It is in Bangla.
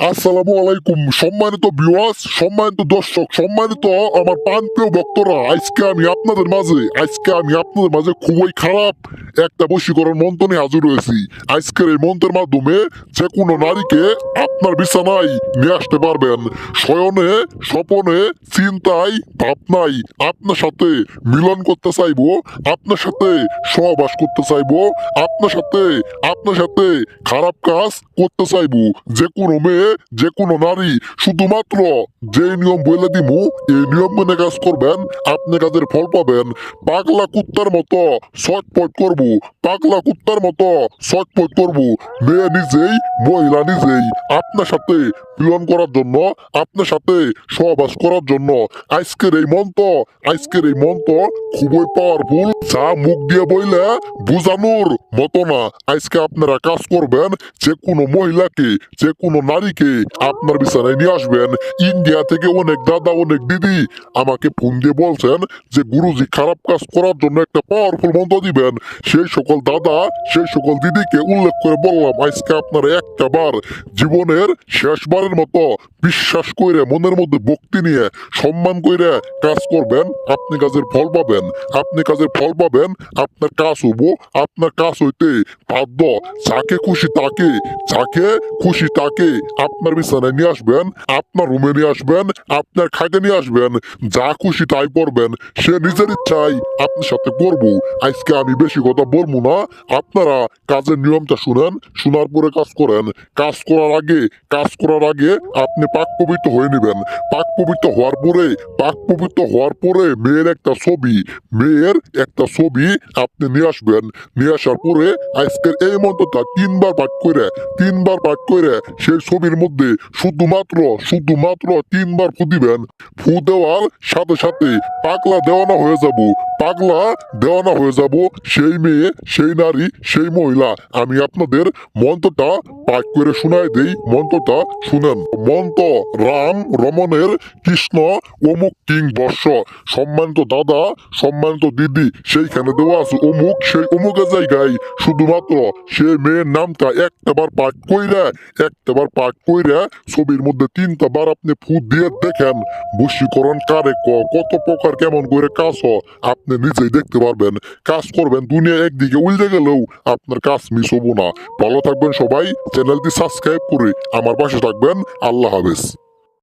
আসসালামু আলাইকুম। সম্মানিত ভিউয়ার্স সম্মানিত দর্শক, সম্মানিত আমার প্রান্তীয় ভক্তরা, আজকে আমি আপনাদের মাঝে, আজকে আমি আপনাদের মাঝে খুবই খারাপ একটা বশীকরণ মন্ত্র নিয়ে হাজির হয়েছি। আজকের এই মন্ত্রের মাধ্যমে যে কোনো নারীকে আপনার বিছানায় নিয়ে আসতে পারবেন। শয়নে স্বপনে, চিন্তায়, ভাবনায় আপনার সাথে মিলন করতে চাইব, আপনার সাথে সহবাস করতে চাইব, আপনার সাথে আপনার সাথে খারাপ কাজ করতে চাইব। যে কোনো মেয়ে যে কোনো নারী, শুধুমাত্র যে নিয়ম বলে দিমু, এই নিয়ম মেনে কাজ করবেন, আপনি কাজের ফল পাবেন। পাগলা কুত্তার মতো ছটপট করব, পাগলা কুত্তার মতো ছটপট করব, মেয়ে নিজেই, মহিলা নিজেই। আপনার সাথে মিলন করার জন্য, আপনার সাথে সহবাস করার জন্য আজকের এই মন্ত্র, আজকের এই মন্ত্র খুবই পাওয়ারফুল যা মুখ দিয়ে বইলে বুঝানোর মতো না। আজকে আপনারা কাজ করবেন যে কোনো মহিলাকে যে কোনো নারীকে আপনার বিছানায় নিয়ে আসবেন। ইন্ডিয়া থেকে অনেক দাদা, অনেক দিদি আমাকে ফোন দিয়ে বলছেন যে, গুরুজি, খারাপ কাজ করার জন্য একটা পাওয়ারফুল মন্ত্র দিবেন। সেই সকল দাদা, সেই সকল দিদিকে উল্লেখ করে বললাম, আজকে আপনারা একটা বার জীবনের শেষবারের মতো বিশ্বাস করে মনের মধ্যে ভক্তি নিয়ে সম্মান করে কাজ করবেন। আপনি কাজের ফল পাবেন। আপনি কাজের ফল পাবেন। আপনার কাজ হব আপনার কাজ হইতে বাধ্য। যাকে খুশি তাকে, যাকে খুশি তাকে আপনার বিছানায় নিয়ে আসবেন, আপনার রুমে নিয়ে আসবেন, আপনার খাইতে নিয়ে আসবেন, যা খুশি তাই করবেন সে নিজের ইচ্ছাই আপনার সাথে করব। আজকে আমি বেশি কথা বলব না, আপনারা কাজের নিয়মটা শুনেন, শোনার পরে কাজ করেন। কাজ করার আগে, কাজ করার আগে আপনি পাক পবিত্র হয়ে নেবেন। পাক পবিত্র হওয়ার পরে, পাক পবিত্র হওয়ার পরে মেয়ের একটা ছবি, মেয়ের একটা ছবি আপনি নিয়ে আসবেন। নিয়ে আসার পরে আজকের এই মন্ত্রটা তিনবার পাঠ করে তিনবার পাঠ করে সেই ছবির মধ্যে শুধুমাত্র শুধুমাত্র তিনবার ফু দিবেন ফু দেওয়ার সাথে সাথে পাকলা দেওয়ানো হয়ে যাব। পাগলা, দেওয়ানা হয়ে যাব। সেই মেয়ে, সেই নারী, সেই মহিলা। আমি আপনাদের মন্ত্রটা পাঠ করে শোনাই দেই। মন্ত্রটা শুনেন। মন্ত্র রাম রমণের কৃষ্ণ অমুক কিং বর্ষ সম্মানিত দাদা, সম্মানিত দিদি, সেইখানে দেওয়া আছে অমুক, সেই অমুকের জায়গায়। শুধুমাত্র সে মেয়ের নামটা একটাবার পাঠ কইরা, একটাবার পাঠ কইরা ছবির মধ্যে তিনটা বার আপনি ফু দিয়ে দেখেন। বশীকরণ কারে কত প্রকার কেমন করে কাজ হ আপনি নিজেই দেখতে পারবেন। কাজ করবেন, দুনিয়া একদিকে উল্টে গেলেও আপনার কাজ মিস হব না। ভালো থাকবেন সবাই, চ্যানেলটি সাবস্ক্রাইব করে আমার পাশে থাকবেন। আল্লাহ হাফেজ।